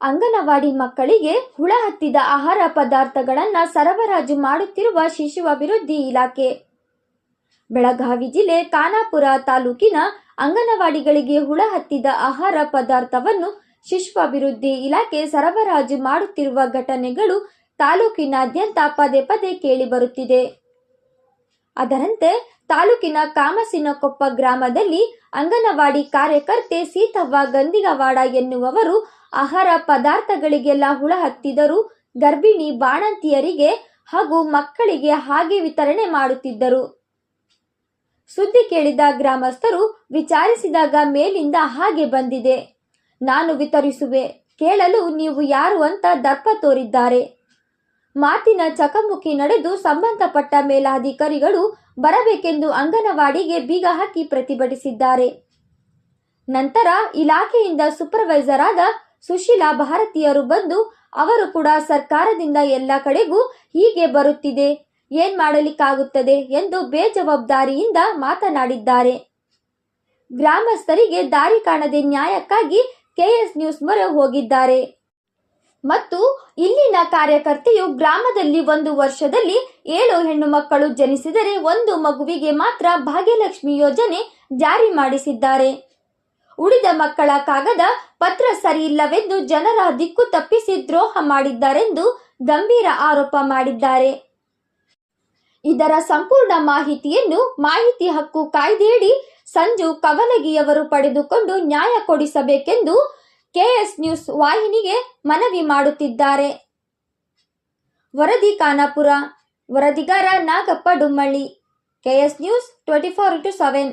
ಅಂಗನವಾಡಿ ಮಕ್ಕಳಿಗೆ ಹುಳ ಹತ್ತಿದ ಆಹಾರ ಪದಾರ್ಥಗಳನ್ನು ಸರಬರಾಜು ಮಾಡುತ್ತಿರುವ ಶಿಶು ಅಭಿವೃದ್ಧಿ ಇಲಾಖೆ. ಬೆಳಗಾವಿ ಜಿಲ್ಲೆ ಖಾನಾಪುರ ತಾಲೂಕಿನ ಅಂಗನವಾಡಿಗಳಿಗೆ ಹುಳ ಹತ್ತಿದ ಆಹಾರ ಪದಾರ್ಥವನ್ನು ಶಿಶು ಅಭಿವೃದ್ಧಿ ಇಲಾಖೆ ಸರಬರಾಜು ಮಾಡುತ್ತಿರುವ ಘಟನೆಗಳು ತಾಲೂಕಿನಾದ್ಯಂತ ಪದೇ ಪದೇ ಕೇಳಿಬರುತ್ತಿದೆ ಅದರಂತೆ ತಾಲೂಕಿನ ಕಾಮಸಿನಕೊಪ್ಪ ಗ್ರಾಮದಲ್ಲಿ ಅಂಗನವಾಡಿ ಕಾರ್ಯಕರ್ತೆ ಸೀತವ್ವ ಗಂದಿಗವಾಡ ಎನ್ನುವವರು ಆಹಾರ ಪದಾರ್ಥಗಳಿಗೆಲ್ಲ ಹುಳ ಹತ್ತಿದರು ಗರ್ಭಿಣಿ ಬಾಣಂತಿಯರಿಗೆ ಹಾಗೂ ಮಕ್ಕಳಿಗೆ ಹಾಗೆ ವಿತರಣೆ ಮಾಡುತ್ತಿದ್ದರು. ಸುದ್ದಿ ಕೇಳಿದ ಗ್ರಾಮಸ್ಥರು ವಿಚಾರಿಸಿದಾಗ ಮೇಲಿಂದ ಹಾಗೆ ಬಂದಿದೆ. ನಾನು ವಿತರಿಸುವೆ, ಕೇಳಲು ನೀವು ಯಾರು ಅಂತ ದರ್ಪ ತೋರಿದ್ದಾರೆ. ಮಾತಿನ ಚಕಮುಕಿ ನಡೆದು ಸಂಬಂಧಪಟ್ಟ ಮೇಲಾಧಿಕಾರಿಗಳು ಬರಬೇಕೆಂದು ಅಂಗನವಾಡಿಗೆ ಬೀಗ ಹಾಕಿ ಪ್ರತಿಭಟಿಸಿದ್ದಾರೆ. ನಂತರ ಇಲಾಖೆಯಿಂದ ಸೂಪರ್ವೈಸರ್ ಆದ ಸುಶೀಲಾ ಭಾರತೀಯರು ಬಂದು ಅವರು ಕೂಡ ಸರ್ಕಾರದಿಂದ ಎಲ್ಲ ಕಡೆಗೂ ಹೀಗೆ ಬರುತ್ತಿದೆ. ಏನ್ ಮಾಡಲಿಕ್ಕಾಗುತ್ತದೆ ಎಂದು ಬೇಜವಾಬ್ದಾರಿಯಿಂದ ಮಾತನಾಡಿದ್ದಾರೆ. ಗ್ರಾಮಸ್ಥರಿಗೆ ದಾರಿ ಕಾಣದೆ ನ್ಯಾಯಕ್ಕಾಗಿ ಕೆಎಸ್ ನ್ಯೂಸ್ ಮೊರೆ ಹೋಗಿದ್ದಾರೆ. ಮತ್ತು ಇಲ್ಲಿನ ಕಾರ್ಯಕರ್ತೆಯು ಗ್ರಾಮದಲ್ಲಿ ಒಂದು ವರ್ಷದಲ್ಲಿ ಏಳು ಹೆಣ್ಣು ಮಕ್ಕಳು ಜನಿಸಿದರೆ ಒಂದು ಮಗುವಿಗೆ ಮಾತ್ರ ಭಾಗ್ಯಲಕ್ಷ್ಮಿ ಯೋಜನೆ ಜಾರಿ ಮಾಡಿಸಿದ್ದಾರೆ. ಉಳಿದ ಮಕ್ಕಳ ಕಾಗದ ಪತ್ರ ಸರಿಯಿಲ್ಲವೆಂದು ಜನರ ದಿಕ್ಕು ತಪ್ಪಿಸಿ ದ್ರೋಹ ಮಾಡಿದ್ದಾರೆಂದು ಗಂಭೀರ ಆರೋಪ ಮಾಡಿದ್ದಾರೆ. ಇದರ ಸಂಪೂರ್ಣ ಮಾಹಿತಿಯನ್ನು ಮಾಹಿತಿ ಹಕ್ಕು ಕಾಯ್ದೆಯಡಿ ಸಂಜು ಕವಲಗಿಯವರು ಪಡೆದುಕೊಂಡು ನ್ಯಾಯ ಕೊಡಿಸಬೇಕೆಂದು ಕೆಎಸ್ ನ್ಯೂಸ್ ವಾಹಿನಿಗೆ ಮನವಿ ಮಾಡುತ್ತಿದ್ದಾರೆ. ವರದಿ Khanapur, ವರದಿಗಾರ Nagappa Dummalli, KS news twenty four into seven.